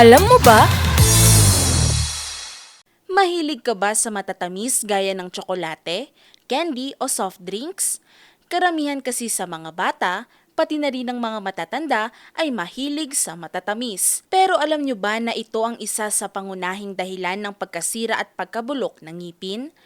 Alam mo ba? Mahilig ka ba sa matatamis gaya ng tsokolate, candy o soft drinks? Karamihan kasi sa mga bata, pati na rin ng mga matatanda ay mahilig sa matatamis. Pero alam nyo ba na ito ang isa sa pangunahing dahilan ng pagkasira at pagkabulok ng ngipin?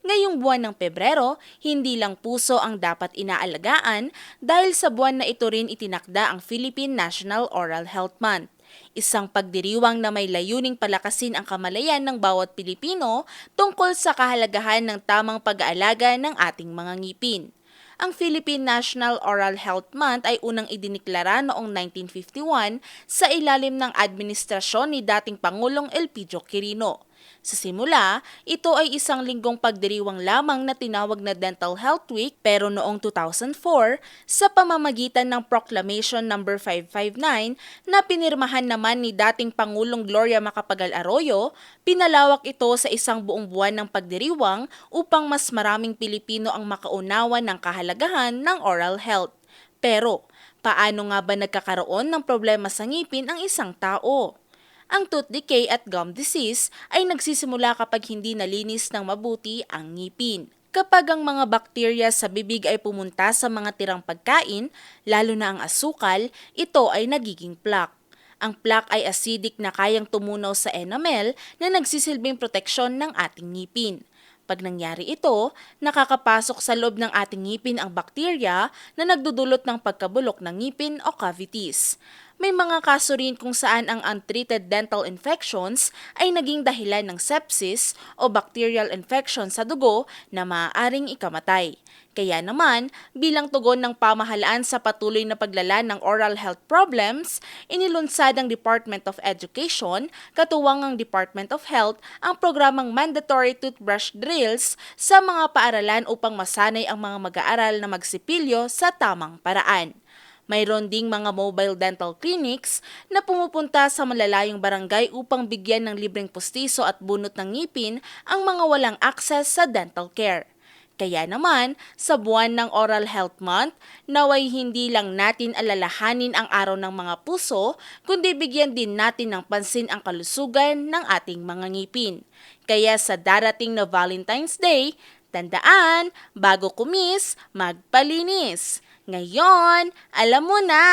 Ngayong buwan ng Pebrero, hindi lang puso ang dapat inaalagaan dahil sa buwan na ito rin itinakda ang Philippine National Oral Health Month. Isang pagdiriwang na may layuning palakasin ang kamalayan ng bawat Pilipino tungkol sa kahalagahan ng tamang pag-aalaga ng ating mga ngipin. Ang Philippine National Oral Health Month ay unang idiniklara noong 1951 sa ilalim ng administrasyon ni dating Pangulong Elpidio Quirino. Sa simula, ito ay isang linggong pagdiriwang lamang na tinawag na Dental Health Week pero noong 2004, sa pamamagitan ng Proclamation No. 559 na pinirmahan naman ni dating Pangulong Gloria Macapagal Arroyo, pinalawak ito sa isang buong buwan ng pagdiriwang upang mas maraming Pilipino ang makaunawa ng kahalagahan ng oral health. Pero, paano nga ba nagkakaroon ng problema sa ngipin ang isang tao? Ang tooth decay at gum disease ay nagsisimula kapag hindi nalinis ng mabuti ang ngipin. Kapag ang mga bakterya sa bibig ay pumunta sa mga tirang pagkain, lalo na ang asukal, ito ay nagiging plaque. Ang plaque ay acidic na kayang tumunaw sa enamel na nagsisilbing proteksyon ng ating ngipin. Pag nangyari ito, nakakapasok sa loob ng ating ngipin ang bakterya na nagdudulot ng pagkabulok ng ngipin o cavities. May mga kaso rin kung saan ang untreated dental infections ay naging dahilan ng sepsis o bacterial infection sa dugo na maaaring ikamatay. Kaya naman, bilang tugon ng pamahalaan sa patuloy na paglala ng oral health problems, inilunsad ng Department of Education, katuwang ang Department of Health, ang programang mandatory toothbrush drills sa mga paaralan upang masanay ang mga mag-aaral na magsipilyo sa tamang paraan. Mayroon ding mga mobile dental clinics na pumupunta sa malalayong barangay upang bigyan ng libreng pustiso at bunot ng ngipin ang mga walang access sa dental care. Kaya naman, sa buwan ng Oral Health Month, naway hindi lang natin alalahanin ang araw ng mga puso, kundi bigyan din natin ng pansin ang kalusugan ng ating mga ngipin. Kaya sa darating na Valentine's Day, tandaan, bago kumis, magpalinis. Ngayon, alam mo na!